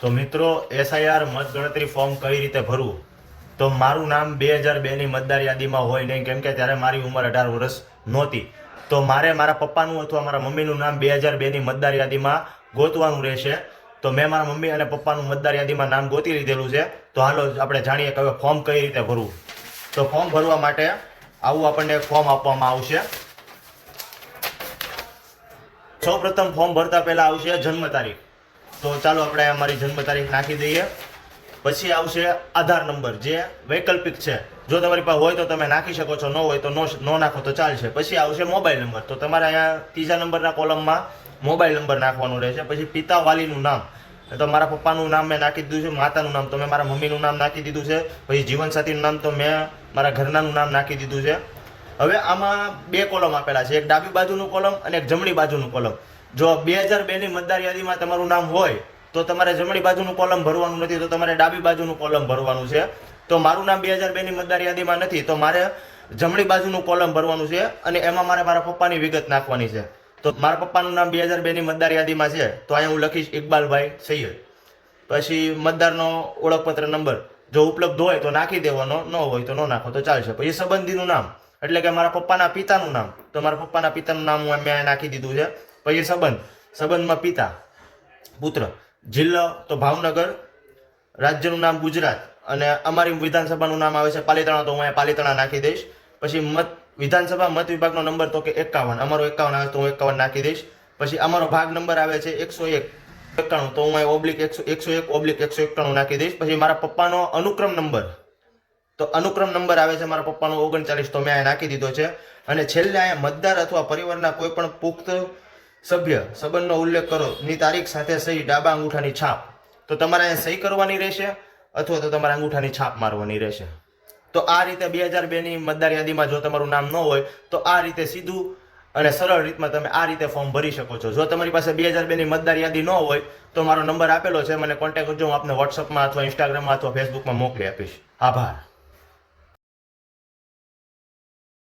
તો મિત્રો એસઆઈઆર મતગણતરી ફોર્મ કઈ રીતે ભરવું? તો મારું નામ બે હજાર બેની મતદાર યાદીમાં હોય નહીં, કેમ કે ત્યારે મારી ઉંમર અઢાર વર્ષ નહોતી. તો મારે મારા પપ્પાનું અથવા મારા મમ્મીનું નામ બે હજાર બેની મતદાર યાદીમાં ગોતવાનું રહેશે. તો મેં મારા મમ્મી અને પપ્પાનું મતદાર યાદીમાં નામ ગોતી લીધેલું છે. તો હાલો, આપણે જાણીએ કે હવે ફોર્મ કઈ રીતે ભરવું. તો ફોર્મ ભરવા માટે આવું આપણને ફોર્મ આપવામાં આવશે. સૌ પ્રથમ ફોર્મ ભરતા પહેલા આવશે જન્મ તારીખ. તો ચાલો આપણે અમારી જન્મ તારીખ નાખી દઈએ. પછી આવશે આધાર નંબર, જે વૈકલ્પિક છે. જો તમારી પાસે હોય તો તમે નાખી શકો છો, ન હોય તો નો નાખો તો ચાલશે. પછી આવશે મોબાઈલ નંબર. તો તમારે અહીંયા ત્રીજા નંબરના કોલમમાં મોબાઈલ નંબર નાખવાનો રહેશે. પછી પિતા વાલીનું નામ. તો મારા પપ્પાનું નામ મેં નાખી દીધું છે, માતાનું નામ. તો મેં મારા મમ્મીનું નામ નાખી દીધું છે. પછી જીવનસાથીનું નામ તો મેં મારા ઘરનાનું નામ નાખી દીધું છે. હવે આમાં બે કોલમ આપેલા છે. એક ડાબી બાજુનું કોલમ અને એક જમણી બાજુનું કોલમ. જો બે હજાર બેની મતદાર યાદીમાં તમારું નામ હોય, તો તમારે જમણી બાજુનું કોલમ ભરવાનું નથી, તો તમારે ડાબી બાજુનું કોલમ ભરવાનું છે. તો મારું નામ બે હજાર બેની મતદાર યાદીમાં નથી, તો મારે જમણી બાજુનું કોલમ ભરવાનું છે અને એમાં મારે મારા પપ્પાની વિગત નાખવાની છે. તો મારા પપ્પાનું નામ બે હજાર બેની મતદાર યાદીમાં છે, તો અહીંયા હું લખીશ ઇકબાલભાઈ સૈયદ. પછી મતદારનો ઓળખપત્ર નંબર, જો ઉપલબ્ધ હોય તો નાખી દેવાનો, ન હોય તો ન નાખો, તો ચાલશે. પછી સંબંધીનું નામ, એટલે કે મારા પપ્પાના પિતાનું નામ, તો મારા પપ્પાના પિતાનું નામ હું મેં નાખી દીધું છે. પછી સંબંધ. સંબંધમાં પિતા, પુત્ર. જિલ્લો તો ભાવનગર, રાજ્યનું નામ ગુજરાત. અને અમારી વિધાનસભાનું નામ આવે છે પાલિતાણા, તો હું અહીંયા પાલિતાણા નાખી દઈશ. પછી મત, વિધાનસભા મત વિભાગનો નંબર તો કે એકાવન. અમારો એકાવન આવે તો હું એકાવન નાખી દઈશ. પછી અમારો ભાગ નંબર આવે છે એકસો એક. એકાણું. તો હું અહીં ઓબ્લિક એકસો એકસો એક, ઓબ્લિક એકસો એકાણું નાખી દઈશ. પછી મારા પપ્પાનો અનુક્રમ નંબર. તો અનુક્રમ નંબર આવે છે મારા પપ્પાનો ઓગણચાલીસ, તો મેં અહીંયા નાખી દીધો છે. અને છેલ્લે અહીંયા મતદાર અથવા પરિવારના કોઈ પણ પુખ્ત સભ્ય સંબંધનો ઉલ્લેખ કરો. ની તારીખ સાથે સહી ડાબા અંગૂઠાની છાપ. તો તમારે અહીંયા સહી કરવાની રહેશે અથવા તો તમારે અંગૂઠાની છાપ મારવાની રહેશે? તો આ રીતે બે હજાર બેની મતદાર યાદીમાં જો તમારું નામ ન હોય, તો આ રીતે સીધું અને સરળ રીતમાં તમે આ રીતે ફોર્મ ભરી શકો છો. જો તમારી પાસે બે હજાર બેની મતદાર યાદી ન હોય, તો મારો નંબર આપેલો છે. મને કોન્ટેક્ટ કરજો. હું આપને વોટ્સઅપમાં અથવા ઇન્સ્ટાગ્રામમાં અથવા ફેસબુકમાં મોકલી આપીશ. આભાર.